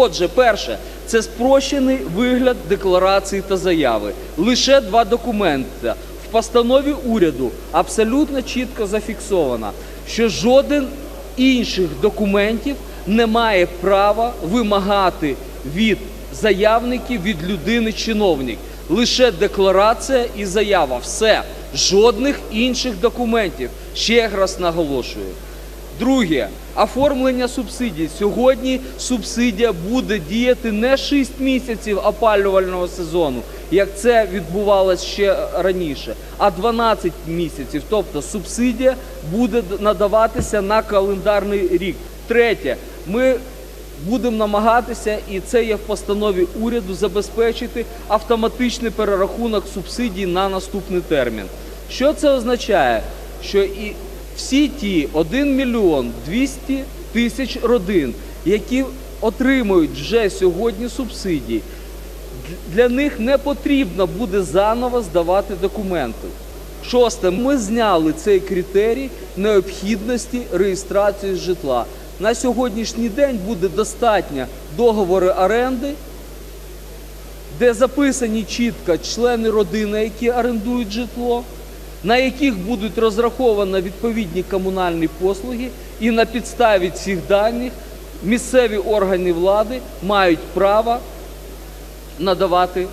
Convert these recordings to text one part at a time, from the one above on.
Отже, перше, це спрощений вигляд декларації та заяви. Лише два документи. В постанові уряду абсолютно чітко зафіксовано, що жоден інших документів не має права вимагати від заявників, від людини чиновник. Лише декларація і заява. Все. Жодних інших документів. Ще раз наголошую. Друге, оформлення субсидій. Сьогодні субсидія буде діяти не 6 місяців опалювального сезону, як це відбувалося ще раніше, а 12 місяців. Тобто субсидія буде надаватися на календарний рік. Третє, ми будемо намагатися, і це є в постанові уряду, забезпечити автоматичний перерахунок субсидій на наступний термін. Що це означає? Що і всі ті 1 мільйон 200 тисяч родин, які отримують вже сьогодні субсидії, для них не потрібно буде заново здавати документи. Шосте, ми зняли цей критерій необхідності реєстрації житла. На сьогоднішній день буде достатньо договори оренди, де записані чітко члени родини, які орендують житло, на яких будуть розраховані відповідні комунальні послуги, і на підставі цих даних місцеві органи влади мають право надавати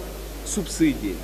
субсидії.